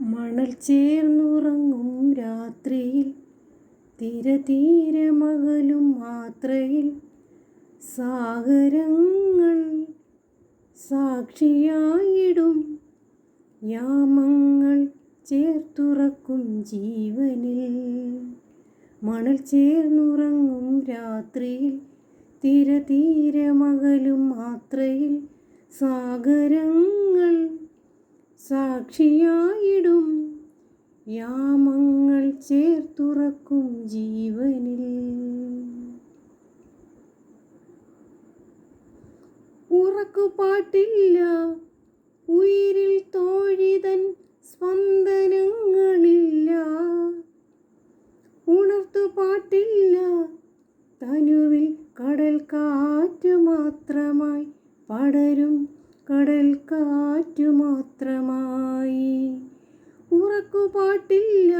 മണൽ ചേർന്നുറങ്ങും രാത്രിയിൽ. തിര തീരെ മകലും മാത്രയിൽ. സാഗരങ്ങൾ സാക്ഷിയായിടും. യാമങ്ങൾ ചേർത്തുറക്കും ജീവനിൽ. മണൽ ചേർന്നുറങ്ങും രാത്രിയിൽ. തിര തീരെ മകലും മാത്രയിൽ. സാഗരങ്ങൾ സാക്ഷിയായിടും. യാമങ്ങൾ ചേർത്തുറക്കും ജീവനിൽ. ഉറക്കുപാട്ടില്ല. ഉയിരിൽ തോഴിതൻ സ്പന്ദനങ്ങളില്ല. ഉണർത്തുപാട്ടില്ല. തനുവിൽ കടൽ കാറ്റ് മാത്രമായി പടരും. കടൽ കാറ്റു മാത്രമായി. ഉറക്കുപാട്ടില്ല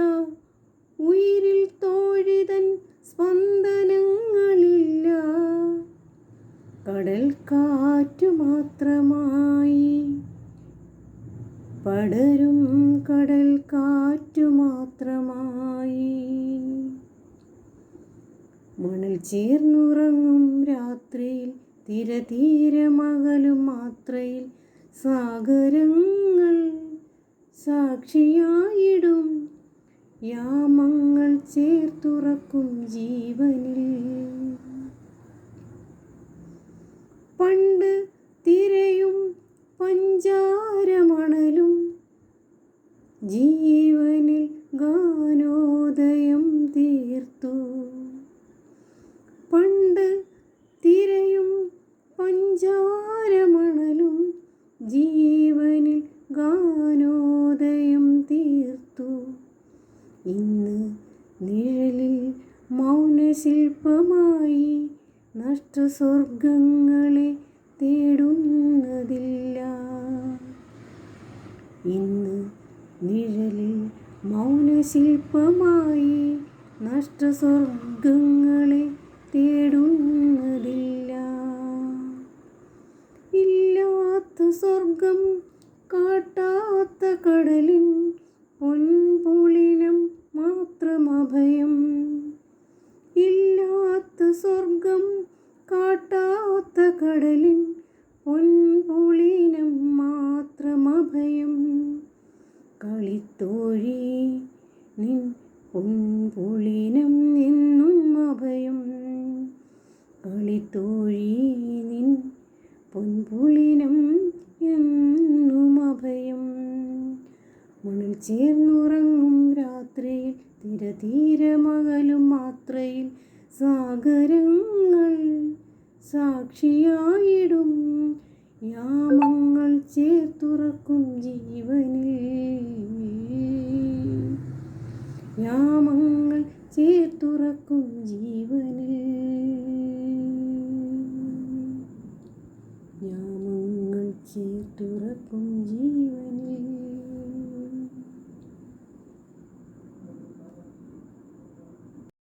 ഉയിരിൽ തോഴിതൻ സ്പന്ദനങ്ങളില്ല. കടൽ കാറ്റു മാത്രമായി. പടരും കടൽ കാറ്റു മാത്രമായി. മണൽ ചേർന്നുറങ്ങും രാത്രിയിൽ തിരതീരമകലും മാത്രയിൽ സാഗരങ്ങൾ സാക്ഷിയായിടും. യാമങ്ങൾ ചേർത്തുറക്കും ജീവനിൽ. പണ്ട് തിരയും പഞ്ചാരമണലും ജീവനിൽ ജീവനിൽ ഗാനോദയം തീർത്തു. ഇന്ന് നിഴലിൽ മൗനശില്പമായി നഷ്ടസ്വർഗങ്ങളെ തേടുന്നതില്ല. ഇന്ന് നിഴലിൽ മൗനശില്പമായി നഷ്ടസ്വർഗങ്ങളെ ഇല്ലാത്ത സ്വർഗം കാട്ടാത്ത കടലിൻ പൊൻപുളിനം മാത്രം അഭയം. ഇല്ലാത്ത സ്വർഗം കാട്ടാത്ത കടലിൻ പൊൻപുളിനം മാത്രം അഭയം. കളിത്തോഴി നിൻ പൊൻപുളിനം എന്നും അഭയം. കളിത്തോഴി നിൻ പൊൻപുളിനം എന്നും അഭയം മണൽ ചേർന്നുറങ്ങും രാത്രിയിൽ. തിരതീരമകലും മാത്രയിൽ സാഗരങ്ങൾ സാക്ഷിയായിടും. യാമങ്ങൾ ചേർത്തുറക്കും ജീവനിൽ. യാമങ്ങൾ ചേർത്തുറക്കും ജീവനിൽ. യാമങ്ങൾ ചേർത്തുറക്കും ജീവനിൽ